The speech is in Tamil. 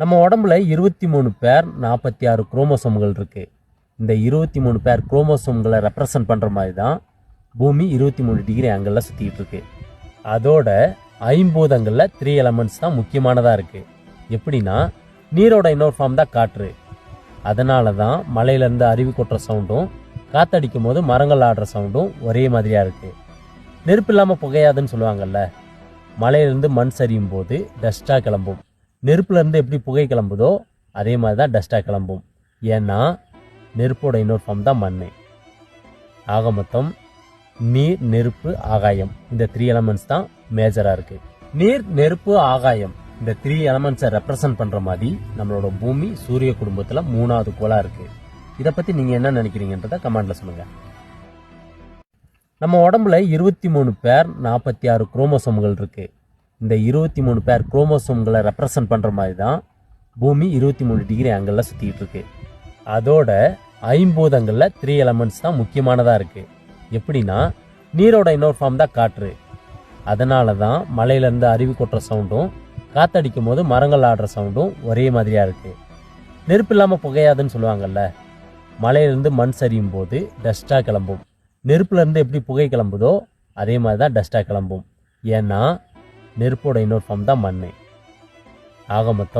நம்ம உடம்புல இருபத்தி மூணு பேர் நாற்பத்தி ஆறு குரோமோசோம்கள் இருக்குது இந்த இருபத்தி மூணு பேர் குரோமோசோம்களை ரெப்ரசன்ட் பண்ணுற மாதிரி தான் பூமி இருபத்தி மூணு டிகிரி ஆங்கிளில் சுற்றிக்கிட்டு இருக்கு. அதோட ஐம்பூதங்களில் த்ரீ எலமெண்ட்ஸ் தான் முக்கியமானதாக இருக்குது எப்படின்னா நீரோட இன்னொரு ஃபார்ம் தான் காற்று. அதனால தான் மலையிலேருந்து அருவி கொட்டுற சவுண்டும் காத்தடிக்கும் போது மரங்கள் ஆடுற சவுண்டும் ஒரே மாதிரியாக இருக்குது நெருப்பு இல்லாமல் புகையாதுன்னு சொல்லுவாங்கல்ல மலையிலேருந்து மண் சரியும் போது டஸ்ட்டாக கிளம்பும். நெருப்புலேருந்து எப்படி புகை கிளம்புதோ அதே மாதிரி தான் டஸ்ட்டாக கிளம்பும். ஏன்னா நெருப்போட இன்னொரு ஃபார்ம் தான் மண் ஆக மொத்தம் நீர் நெருப்பு ஆகாயம். இந்த த்ரீ எலமெண்ட்ஸ் தான் மேஜராக இருக்குது நீர் நெருப்பு ஆகாயம். இந்த த்ரீ எலமெண்ட்ஸை ரெப்ரசன்ட் பண்ணுற மாதிரி நம்மளோட பூமி சூரிய குடும்பத்தில் மூணாவது கோளாக இருக்குது இதை பற்றி நீங்கள் என்ன நினைக்கிறீங்கன்றத கமெண்டில் சொல்லுங்கள் நம்ம உடம்புல இருபத்தி மூணு பேர் நாற்பத்தி ஆறு குரோமோசோம்கள் இருக்குது இந்த இருபத்தி மூணு பேர் குரோமோசோம்களை ரெப்ரசன்ட் பண்ணுற மாதிரி தான் பூமி இருபத்தி மூணு டிகிரி ஆங்கிளில் சுற்றிக்கிட்டு இருக்கு. அதோட ஐம்பூதங்களில் த்ரீ எலமெண்ட்ஸ் தான் முக்கியமானதாக இருக்குது எப்படின்னா நீரோட இன்னொரு ஃபார்ம் தான் காற்று. அதனால தான் மலையிலேருந்து அருவி கொட்டுற சவுண்டும் காத்தடிக்கும் போது மரங்கள் ஆடுற சவுண்டும் ஒரே மாதிரியாக இருக்குது நெருப்பு இல்லாமல் புகையாதுன்னு சொல்லுவாங்கல்ல மலையிலேருந்து மண் சரியும் போது டஸ்ட்டாக கிளம்பும். நெருப்புலேருந்து எப்படி புகை கிளம்புதோ அதே மாதிரி தான் டஸ்ட்டாக கிளம்பும். ஏன்னா நெருப்போட இன்னொரு ஃபார்ம் தான் மண் ஆக மொத்தம்